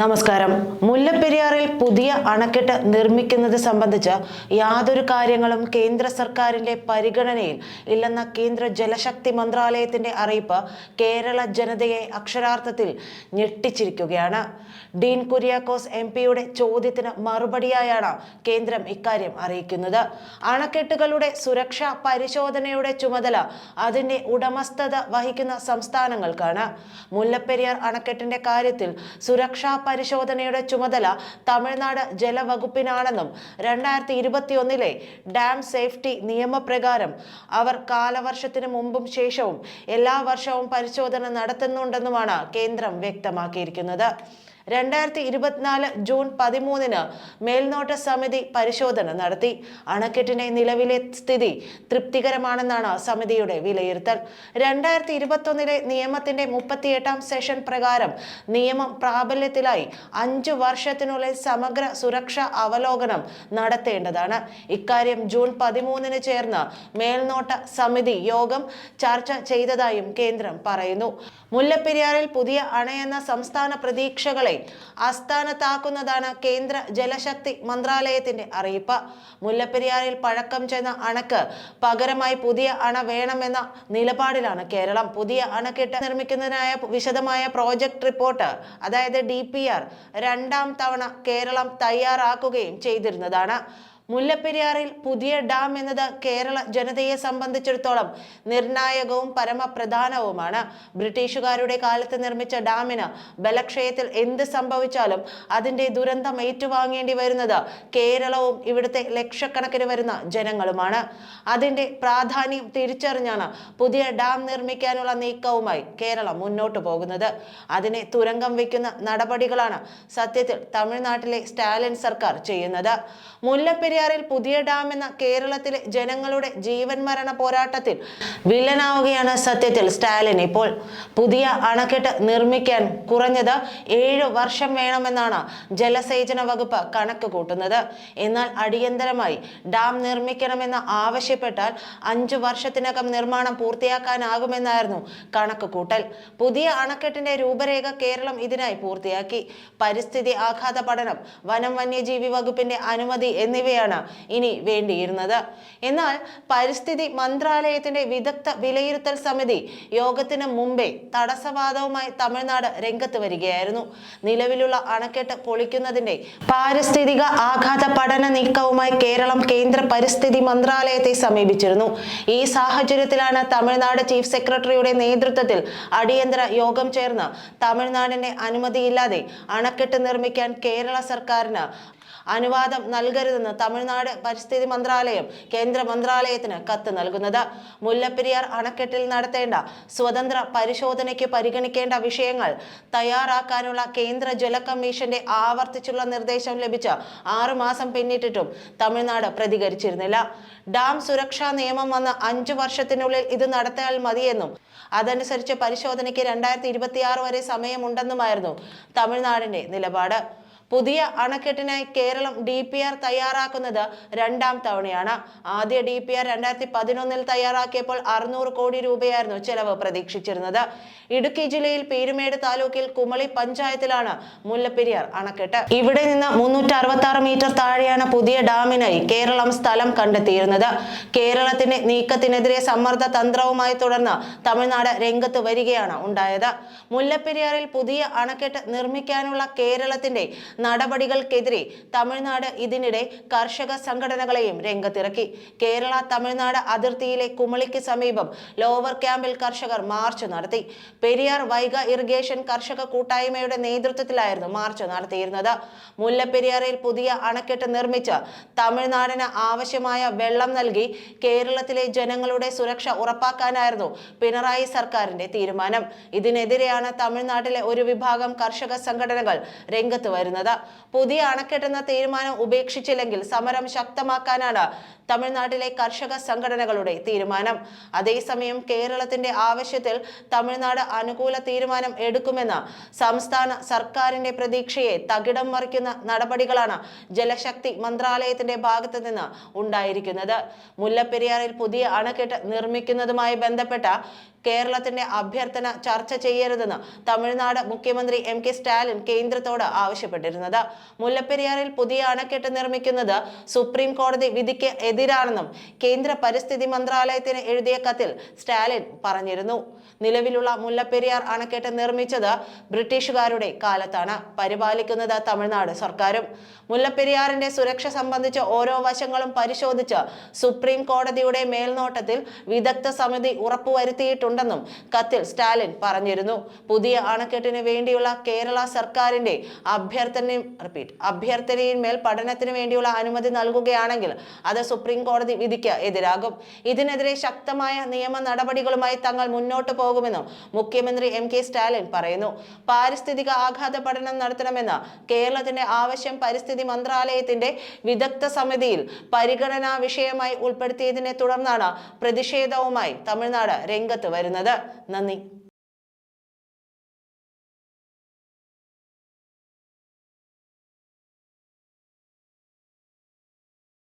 നമസ്കാരം. മുല്ലപ്പെരിയാറിൽ പുതിയ അണക്കെട്ട് നിർമ്മിക്കുന്നത് സംബന്ധിച്ച് യാതൊരു കാര്യങ്ങളും കേന്ദ്ര സർക്കാരിന്റെ പരിഗണനയിൽ ഇല്ലെന്ന കേന്ദ്ര ജലശക്തി മന്ത്രാലയത്തിന്റെ അറിയിപ്പ് കേരള ജനതയെ അക്ഷരാർത്ഥത്തിൽ ഞെട്ടിച്ചിരിക്കുകയാണ്. ഡീൻ കുര്യാക്കോസ് എം പിയുടെ ചോദ്യത്തിന് മറുപടിയായാണ് കേന്ദ്രം ഇക്കാര്യം അറിയിക്കുന്നത്. അണക്കെട്ടുകളുടെ സുരക്ഷാ പരിശോധനയുടെ ചുമതല അതിന്റെ ഉടമസ്ഥത വഹിക്കുന്ന സംസ്ഥാനങ്ങൾക്കാണ്. മുല്ലപ്പെരിയാർ അണക്കെട്ടിന്റെ കാര്യത്തിൽ സുരക്ഷാ പരിശോധനയുടെ ചുമതല തമിഴ്നാട് ജലവകുപ്പിനാണെന്നും രണ്ടായിരത്തി ഇരുപത്തിയൊന്നിലെ ഡാം സേഫ്റ്റി നിയമപ്രകാരം അവർ കാലവർഷത്തിന് മുമ്പും ശേഷവും എല്ലാ വർഷവും പരിശോധന നടത്തുന്നുണ്ടെന്നുമാണ് കേന്ദ്രം വ്യക്തമാക്കിയിരിക്കുന്നത്. രണ്ടായിരത്തി ഇരുപത്തിനാല് ജൂൺ പതിമൂന്നിന് മേൽനോട്ട സമിതി പരിശോധന നടത്തി. അണക്കെട്ടിന്റെ നിലവിലെ സ്ഥിതി തൃപ്തികരമാണെന്നാണ് സമിതിയുടെ വിലയിരുത്തൽ. രണ്ടായിരത്തി ഇരുപത്തൊന്നിലെ നിയമത്തിന്റെ മുപ്പത്തിയെട്ടാം സെഷൻ പ്രകാരം നിയമം പ്രാബല്യത്തിലായി അഞ്ചു വർഷത്തിനുള്ളിൽ സമഗ്ര സുരക്ഷാ അവലോകനം നടത്തേണ്ടതാണ്. ഇക്കാര്യം ജൂൺ പതിമൂന്നിന് ചേർന്ന മേൽനോട്ട സമിതി യോഗം ചർച്ച ചെയ്തതായും കേന്ദ്രം പറയുന്നു. മുല്ലപ്പെരിയാറിൽ പുതിയ അണയെന്ന സംസ്ഥാന പ്രതീക്ഷകളെ ആസ്ഥാനത്താക്കുന്നതാണ് കേന്ദ്ര ജലശക്തി മന്ത്രാലയത്തിന്റെ അറിയിപ്പ്. മുല്ലപ്പെരിയാറിൽ പഴക്കം ചെന്ന അണക്ക് പകരമായി പുതിയ അണ വേണമെന്ന നിലപാടിലാണ് കേരളം. പുതിയ അണക്കെട്ട് നിർമ്മിക്കുന്നതിനായ വിശദമായ പ്രോജക്ട് റിപ്പോർട്ട് അതായത് ഡി രണ്ടാം തവണ കേരളം തയ്യാറാക്കുകയും ചെയ്തിരുന്നതാണ്. മുല്ലപ്പെരിയാറിൽ പുതിയ ഡാം എന്നത് കേരള ജനതയെ സംബന്ധിച്ചിടത്തോളം നിർണായകവും പരമപ്രധാനവുമാണ്. ബ്രിട്ടീഷുകാരുടെ കാലത്ത് നിർമ്മിച്ച ഡാമിന് ബലക്ഷയത്തിൽ എന്ത് സംഭവിച്ചാലും അതിന്റെ ദുരന്തം ഏറ്റുവാങ്ങേണ്ടി വരുന്നത് കേരളവും ഇവിടുത്തെ ലക്ഷക്കണക്കിന് വരുന്ന ജനങ്ങളുമാണ്. അതിന്റെ പ്രാധാന്യം തിരിച്ചറിഞ്ഞാണ് പുതിയ ഡാം നിർമ്മിക്കാനുള്ള നീക്കവുമായി കേരളം മുന്നോട്ട് പോകുന്നത്. അതിനെ തുരങ്കം വയ്ക്കുന്ന നടപടികളാണ് സത്യത്തിൽ തമിഴ്നാട്ടിലെ സ്റ്റാലിൻ സർക്കാർ ചെയ്യുന്നത്. മുല്ലപ്പെരിയാറിൽ പുതിയ ഡാം എന്ന കേരളത്തിലെ ജനങ്ങളുടെ ജീവൻ മരണ പോരാട്ടത്തിൽ വില്ലനാവുകയാണ് സത്യത്തിൽ സ്റ്റാലിൻ. ഇപ്പോൾ പുതിയ അണക്കെട്ട് നിർമ്മിക്കാൻ കുറഞ്ഞത് ഏഴ് വർഷം വേണമെന്നാണ് ജലസേചന വകുപ്പ് കണക്ക് കൂട്ടുന്നത്. എന്നാൽ അടിയന്തരമായി ഡാം നിർമ്മിക്കണമെന്ന് ആവശ്യപ്പെട്ടാൽ അഞ്ചു വർഷത്തിനകം നിർമ്മാണം പൂർത്തിയാക്കാനാകുമെന്നായിരുന്നു കണക്ക് കൂട്ടൽ. പുതിയ അണക്കെട്ടിന്റെ രൂപരേഖ കേരളം ഇതിനായി പൂർത്തിയാക്കി. പരിസ്ഥിതി ആഘാത പഠനം വനം വന്യജീവി വകുപ്പിന്റെ അനുമതി എന്നിവയാണ് ഇനി വേണ്ടിയിരുന്നത്. എന്നാൽ പരിസ്ഥിതി മന്ത്രാലയത്തിന്റെ വിദഗ്ധ വിലയിരുത്തൽ സമിതി യോഗത്തിന് മുമ്പേ തടസ്സവാദവുമായി തമിഴ്നാട് രംഗത്ത് വരികയായിരുന്നു. നിലവിലുള്ള അണക്കെട്ട് പൊളിക്കുന്നതിന്റെ പാരിസ്ഥിതിക ആഘാത പഠന നീക്കവുമായി കേരളം കേന്ദ്ര പരിസ്ഥിതി മന്ത്രാലയത്തെ സമീപിച്ചിരുന്നു. ഈ സാഹചര്യത്തിലാണ് തമിഴ്നാട് ചീഫ് സെക്രട്ടറിയുടെ നേതൃത്വത്തിൽ അടിയന്തര യോഗം ചേർന്ന് തമിഴ്നാടിന്റെ അനുമതിയില്ലാതെ അണക്കെട്ട് നിർമ്മിക്കാൻ കേരള സർക്കാരിന് അനുവാദം നൽകരുതെന്ന് തമിഴ്നാട് പരിസ്ഥിതി മന്ത്രാലയം കേന്ദ്ര മന്ത്രാലയത്തിന് കത്ത് നൽകുന്നത്. മുല്ലപ്പെരിയാർ അണക്കെട്ടിൽ നടത്തേണ്ട സ്വതന്ത്ര പരിശോധനയ്ക്ക് പരിഗണിക്കേണ്ട വിഷയങ്ങൾ തയ്യാറാക്കാനുള്ള കേന്ദ്ര ജല കമ്മീഷന്റെ ആവർത്തിച്ചുള്ള നിർദ്ദേശം ലഭിച്ച ആറുമാസം പിന്നിട്ടിട്ടും തമിഴ്നാട് പ്രതികരിച്ചിരുന്നില്ല. ഡാം സുരക്ഷാ നിയമം വന്ന അഞ്ചു വർഷത്തിനുള്ളിൽ ഇത് നടത്തിയാൽ മതിയെന്നും അതനുസരിച്ച് പരിശോധനയ്ക്ക് രണ്ടായിരത്തി ഇരുപത്തിയാറ് വരെ സമയമുണ്ടെന്നുമായിരുന്നു തമിഴ്നാടിന്റെ നിലപാട്. പുതിയ അണക്കെട്ടിനായി കേരളം ഡി പി ആർ തയ്യാറാക്കുന്നത് രണ്ടാം തവണയാണ്. ആദ്യ ഡി പി ആർ രണ്ടായിരത്തി പതിനൊന്നിൽ തയ്യാറാക്കിയപ്പോൾ അറുന്നൂറ് കോടി രൂപയായിരുന്നു ചെലവ് പ്രതീക്ഷിച്ചിരുന്നത്. ഇടുക്കി ജില്ലയിൽ പീരുമേട് താലൂക്കിൽ കുമളി പഞ്ചായത്തിലാണ് മുല്ലപ്പെരിയാർ അണക്കെട്ട്. ഇവിടെ നിന്ന് മുന്നൂറ്റി അറുപത്തി മീറ്റർ താഴെയാണ് പുതിയ ഡാമിനായി കേരളം സ്ഥലം കണ്ടെത്തിയിരുന്നത്. കേരളത്തിന്റെ നീക്കത്തിനെതിരെ സമ്മർദ്ദ തന്ത്രവുമായി തുടർന്ന് തമിഴ്നാട് രംഗത്ത് വരികയാണ് ഉണ്ടായത്. മുല്ലപ്പെരിയാറിൽ പുതിയ അണക്കെട്ട് നിർമ്മിക്കാനുള്ള കേരളത്തിന്റെ നടപടികൾക്കെതിരെ തമിഴ്നാട് ഇതിനിടെ കർഷക സംഘടനകളെയും രംഗത്തിറക്കി. കേരള തമിഴ്നാട് അതിർത്തിയിലെ കുമളിക്ക് സമീപം ലോവർ ക്യാമ്പിൽ കർഷകർ മാർച്ച് നടത്തി. പെരിയാർ വൈഗ ഇറിഗേഷൻ കർഷക കൂട്ടായ്മയുടെ നേതൃത്വത്തിലായിരുന്നു മാർച്ച് നടത്തിയിരുന്നത്. മുല്ലപ്പെരിയാറിൽ പുതിയ അണക്കെട്ട് നിർമ്മിച്ച് തമിഴ്നാടിന് ആവശ്യമായ വെള്ളം നൽകി കേരളത്തിലെ ജനങ്ങളുടെ സുരക്ഷ ഉറപ്പാക്കാനായിരുന്നു പിണറായി സർക്കാരിന്റെ തീരുമാനം. ഇതിനെതിരെയാണ് തമിഴ്നാട്ടിലെ ഒരു വിഭാഗം കർഷക സംഘടനകൾ രംഗത്ത് വരുന്നത്. പുതിയ അണക്കെട്ടെന്ന തീരുമാനം ഉപേക്ഷിച്ചില്ലെങ്കിൽ സമരം ശക്തമാക്കാനാണ് തമിഴ്നാട്ടിലെ കർഷക സംഘടനകളുടെ തീരുമാനം. അതേസമയം കേരളത്തിന്റെ ആവശ്യത്തിൽ തമിഴ്നാട് അനുകൂല തീരുമാനം എടുക്കുമെന്ന സംസ്ഥാന സർക്കാരിന്റെ പ്രതീക്ഷയെ തകിടം മറിക്കുന്ന നടപടികളാണ് ജലശക്തി മന്ത്രാലയത്തിന്റെ ഭാഗത്ത് നിന്ന് ഉണ്ടായിരിക്കുന്നത്. മുല്ലപ്പെരിയാറിൽ പുതിയ അണക്കെട്ട് നിർമ്മിക്കുന്നതുമായി ബന്ധപ്പെട്ട കേരളത്തിന്റെ അഭ്യർത്ഥന ചർച്ച ചെയ്യരുതെന്ന് തമിഴ്നാട് മുഖ്യമന്ത്രി എം കെ സ്റ്റാലിൻ കേന്ദ്രത്തോട് ആവശ്യപ്പെട്ടിരുന്നത്. മുല്ലപ്പെരിയാറിൽ പുതിയ അണക്കെട്ട് നിർമ്മിക്കുന്നത് സുപ്രീം കോടതി വിധിക്ക് എതിരാണെന്നും കേന്ദ്ര പരിസ്ഥിതി മന്ത്രാലയത്തിന് എഴുതിയ കത്തിൽ സ്റ്റാലിൻ പറഞ്ഞിരുന്നു. നിലവിലുള്ള മുല്ലപ്പെരിയാർ അണക്കെട്ട് നിർമ്മിച്ചത് ബ്രിട്ടീഷുകാരുടെ കാലത്താണ്. പരിപാലിക്കുന്നത് തമിഴ്നാട് സർക്കാരും. മുല്ലപ്പെരിയാറിന്റെ സുരക്ഷ സംബന്ധിച്ച ഓരോ വശങ്ങളും പരിശോധിച്ച് സുപ്രീം കോടതിയുടെ മേൽനോട്ടത്തിൽ വിദഗ്ധ സമിതി ഉറപ്പുവരുത്തിയിട്ടുണ്ടെന്നും കത്തിൽ സ്റ്റാലിൻ പറഞ്ഞിരുന്നു. പുതിയ അണക്കെട്ടിന് വേണ്ടിയുള്ള കേരള സർക്കാരിന്റെ അഭ്യർത്ഥന റിപ്പീറ്റ് അഭ്യർത്ഥനയിന്മേൽ പഠനത്തിന് വേണ്ടിയുള്ള അനുമതി നൽകുകയാണെങ്കിൽ അത് സുപ്രീം കോടതി വിധിക്ക് എതിരാകും. ഇതിനെതിരെ ശക്തമായ നിയമ നടപടികളുമായി തങ്ങൾ മുന്നോട്ട് പോകുമെന്നും മുഖ്യമന്ത്രി എം കെ സ്റ്റാലിൻ പറയുന്നു. പാരിസ്ഥിതിക ആഘാത പഠനം നടത്തണമെന്ന കേരളത്തിന്റെ ആവശ്യം പരിസ്ഥിതി മന്ത്രാലയത്തിന്റെ വിദഗ്ധ സമിതിയിൽ പരിഗണനാ വിഷയമായി ഉൾപ്പെടുത്തിയതിനെ തുടർന്നാണ് പ്രതിഷേധവുമായി തമിഴ്നാട് രംഗത്ത് വരുന്നത്. നന്ദി.